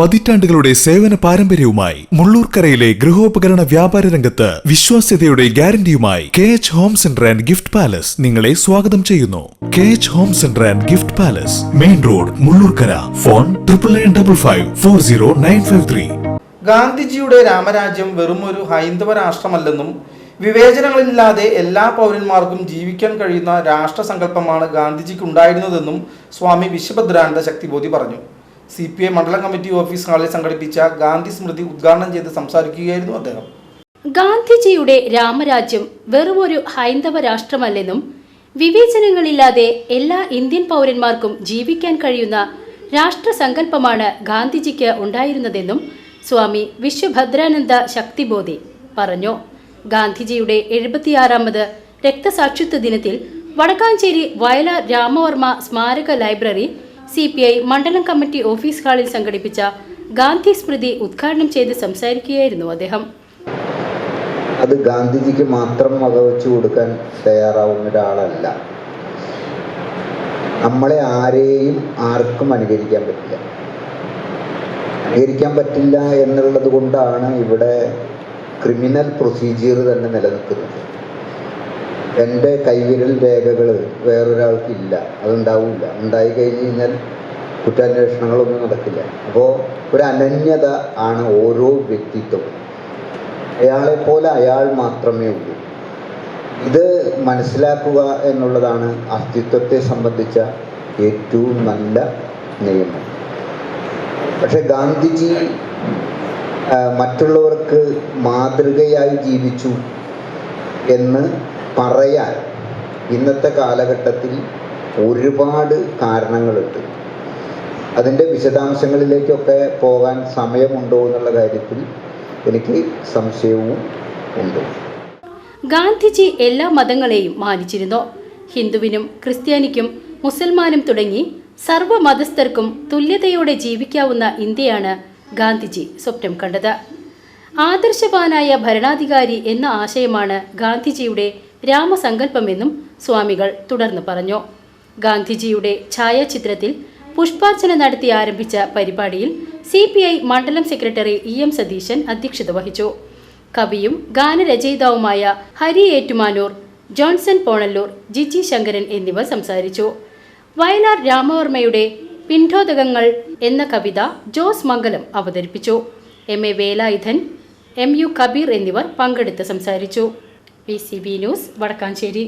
പതിറ്റാണ്ടുകളുടെ സേവന പാരമ്പര്യവുമായി മുള്ളൂർക്കരയിലെ ഗൃഹോപകരണ വ്യാപാര രംഗത്ത് വിശ്വാസ്യതയുടെ ഗ്യാരണ്ടിയുമായി K H home centre and gift palace നിങ്ങളെ സ്വാഗതം ചെയ്യുന്നു. K H home centre and gift palace main road Mullurkara. Phone triple nine double five four zero nine five three ഗാന്ധിജിയുടെ രാമരാജ്യം വെറും ഒരു ഹൈന്ദവ രാഷ്ട്രമല്ലെന്നും വിവേചനങ്ങളില്ലാതെ എല്ലാ പൗരന്മാർക്കും ജീവിക്കാൻ കഴിയുന്ന രാഷ്ട്രസങ്കല്പമാണ് ഗാന്ധിജിക്ക് ഉണ്ടായിരുന്നതെന്നും സ്വാമി വിശ്വഭദ്രാനന്ദ ശക്തിബോധി പറഞ്ഞു. സി പി ഐ മണ്ഡലം കമ്മിറ്റി ഓഫീസ് ഹാളിൽ സംഘടിപ്പിച്ച ഗാന്ധി സ്മൃതി ഉദ്ഘാടനം ചെയ്ത് സംസാരിക്കുകയായിരുന്നു അദ്ദേഹം. ഗാന്ധിജിയുടെ രാമരാജ്യം വെറുമൊരു ഹൈന്ദവ രാഷ്ട്രമല്ലെന്നും വിവേചനങ്ങളില്ലാതെ എല്ലാ ഇന്ത്യൻ പൗരന്മാർക്കും ജീവിക്കാൻ കഴിയുന്ന രാഷ്ട്രസങ്കല്പമാണ് ഗാന്ധിജിക്ക് ഉണ്ടായിരുന്നതെന്നും സ്വാമി വിശ്വഭദ്രാനന്ദ ശക്തിബോധി പറഞ്ഞു. ഗാന്ധിജിയുടെ എഴുപത്തിയാറാമത് രക്തസാക്ഷിത്വ ദിനത്തിൽ വടക്കാഞ്ചേരി വയലാർ രാമവർമ്മ സ്മാരക ലൈബ്രറി സി പി ഐ മണ്ഡലം കമ്മിറ്റി ഓഫീസ് ഹാളിൽ സംഘടിപ്പിച്ച ഗാന്ധി സ്മൃതി ഉദ്ഘാടനം ചെയ്ത് സംസാരിക്കുകയായിരുന്നു അദ്ദേഹം. അത് ഗാന്ധിജിക്ക് മാത്രം വകവെച്ചു കൊടുക്കാൻ തയ്യാറാവുന്ന ഒരാളല്ല. നമ്മളെ ആരെയും ആർക്കും അനുകരിക്കാൻ പറ്റില്ല. അനുകരിക്കാൻ പറ്റില്ല എന്നുള്ളത് കൊണ്ടാണ് ഇവിടെ ക്രിമിനൽ പ്രൊസീജിയർ തന്നെ നിലനിൽക്കുന്നത്. എന്റെ കൈവിരൽ രേഖകൾ വേറൊരാൾക്കില്ല. അതുണ്ടാവില്ല ഉണ്ടായി കഴിഞ്ഞ് കഴിഞ്ഞാൽ കുറ്റാന്വേഷണങ്ങളൊന്നും നടക്കില്ല. അപ്പോൾ ഒരു അനന്യത ആണ് ഓരോ വ്യക്തിത്വവും അയാളെപ്പോലെ പോലെ അയാൾ മാത്രമേ ഉള്ളൂ. ഇത് മനസ്സിലാക്കുക എന്നുള്ളതാണ് അസ്തിത്വത്തെ സംബന്ധിച്ച ഏറ്റവും നല്ല നിയമം. പക്ഷെ ഗാന്ധിജി മറ്റുള്ളവർക്ക് മാതൃകയായി ജീവിച്ചു എന്ന് പറയാൻ ഇന്നത്തെ കാലഘട്ടത്തിൽ ഒരുപാട് കാരണങ്ങളുണ്ട്. അതിന്റെ വിശദാംശങ്ങളിലേക്കൊക്കെ പോകാൻ സമയമുണ്ടോ എന്നുള്ള കാര്യത്തിൽ എനിക്ക് സംശയവും ഉണ്ട്. ഗാന്ധിജി എല്ലാ മതങ്ങളെയും മാനിച്ചിരുന്നു. ഹിന്ദുവിനും ക്രിസ്ത്യാനിക്കും മുസൽമാനും തുടങ്ങി സർവ മതസ്ഥർക്കും തുല്യതയോടെ ജീവിക്കാവുന്ന ഇന്ത്യയാണ് ഗാന്ധിജി സ്വപ്നം കണ്ടത്. ആദർശവാനായ ഭരണാധികാരി എന്ന ആശയമാണ് ഗാന്ധിജിയുടെ രാമസങ്കല്പമെന്നും സ്വാമികൾ തുടർന്ന് പറഞ്ഞു. ഗാന്ധിജിയുടെ ഛായാചിത്രത്തിൽ പുഷ്പാർച്ചന നടത്തി ആരംഭിച്ച പരിപാടിയിൽ സി പി ഐ മണ്ഡലം സെക്രട്ടറി ഇ എം സതീശൻ അധ്യക്ഷത വഹിച്ചു. കവിയും ഗാനരചയിതാവുമായ ഹരി ഏറ്റുമാനൂർ ജോൺസൺ പോണല്ലൂർ ജിജി ശങ്കരൻ എന്നിവർ സംസാരിച്ചു. വയലാർ രാമവർമ്മയുടെ പിണ്ഡോദകങ്ങൾ എന്ന കവിത ജോസ് മംഗലം അവതരിപ്പിച്ചു. M A Velayudhan M U Kabeer എന്നിവർ പങ്കെടുത്ത് സംസാരിച്ചു. B news Vadakkanchery.